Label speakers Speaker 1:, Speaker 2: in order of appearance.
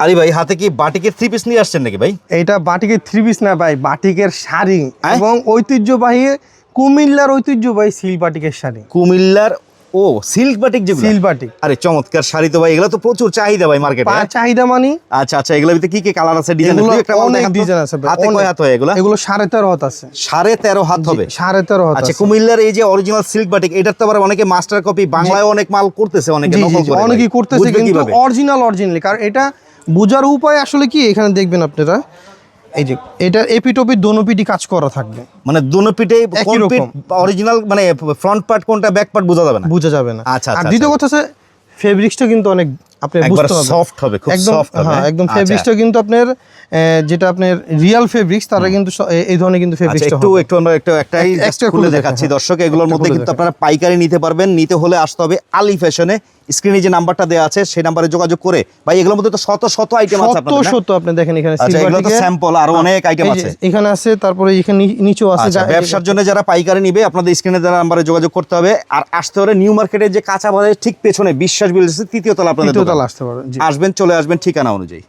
Speaker 1: আরে ভাই হাতে কি বাটিকের থ্রি পিস নিয়ে আসছেন নাকি ভাই?
Speaker 2: এটা বাটিকের থ্রি পিস না ভাই বাটিকের শাড়ি
Speaker 1: হ্যাঁ?
Speaker 2: এবং ঐতিহ্যবাহী কুমিল্লার ঐতিহ্যবাহী সিল বাটিকের শাড়ি।
Speaker 1: কুমিল্লার ও সিল্ক বাটিক যেগুলো।
Speaker 2: সিল বাটিক
Speaker 1: আরে চমৎকার শাড়ি তো ভাই এগুলো তো প্রচুর চাহিদা ভাই মার্কেটে
Speaker 2: পা চাহিদা মানি?
Speaker 1: আচ্ছা আচ্ছা এগুলোর ভিতরে কি কি কালার আছে? ডিজাইন
Speaker 2: এগুলো
Speaker 1: একটা
Speaker 2: অনেক ডিজাইন আছে
Speaker 1: হাতে কয় হাত হয় এগুলো?
Speaker 2: এগুলো সাড়ে তেরো হাত আছে।
Speaker 1: সাড়ে তেরো হাত হবে?
Speaker 2: সাড়ে তেরো হাত
Speaker 1: আচ্ছা
Speaker 2: আছে।
Speaker 1: কুমিল্লার এই যে অরিজিনাল সিল্ক বাটিক এটার তো আবার অনেকে মাস্টার কপি বাংলায় অনেক মাল করতেছে অনেকে নকল করে।
Speaker 2: অনেকেই করতেছে কিন্তু? অরিজিনাল অরিজিনালি কারণ এটা বোঝার উপায় আসলে কি? এখানে দেখবেন আপনারা। এই যে এটা এপিটোপি দোনোপিটি কাজ করা থাকবে।
Speaker 1: মানে দোনো
Speaker 2: একই রকম।
Speaker 1: অরিজিনাল মানে ফ্রন্ট পার্ট কোনটা ব্যাক পার্ট বোঝা যাবে না?
Speaker 2: বোঝা যাবে না।
Speaker 1: আচ্ছা,
Speaker 2: আর
Speaker 1: আচ্ছা,
Speaker 2: দ্বিতীয় কথা হচ্ছে ফেব্রিক্সটা কিন্তু অনেক আপনি বুঝতে
Speaker 1: সফট হবে খুব
Speaker 2: একদম
Speaker 1: সফট হবে
Speaker 2: হ্যাঁ একদম
Speaker 1: আচ্ছা।
Speaker 2: ফেব্রিক্সটা কিন্তু আপনার যেটা আপনার রিয়েল ফেব্রিক্স তারা কিন্তু এই- ধরনের কিন্তু
Speaker 1: আচ্ছা
Speaker 2: ফেব্রিক্সটা
Speaker 1: একটু একটু আমরা একটু একটাই খুলে দেখাচ্ছি দর্শক এগুলোর মধ্যে কিন্তু আপনারা পাইকারি নিতে পারবেন নিতে হলে আসতে হবে আলি ফ্যাশনে স্ক্রিনে যে নাম্বারটা দেওয়া আছে সেই নাম্বারে যোগাযোগ করে ভাই এগুলোর মধ্যে তো শত শত আইটেম আছে আপনাদের না?
Speaker 2: সত্য আপনি দেখেন এখানে
Speaker 1: আচ্ছা তো স্যাম্পল আরও অনেক আইটেম আছে।
Speaker 2: এখানে আছে তারপরে এখানে নিচেও আছে
Speaker 1: আচ্ছা ব্যবসার জন্য যারা পাইকারি নিবে আপনাদের স্ক্রিনে দেওয়া নাম্বারে যোগাযোগ করতে হবে আর আসতে হবে নিউ মার্কেটের যে কাঁচা বাজারের ঠিক পেছনে বিশ্বাস বিল্ডার্সের তৃতীয় তলা আপনাদের
Speaker 2: আসতে পারবেন
Speaker 1: আসবেন চলে আসবেন ঠিকানা অনুযায়ী।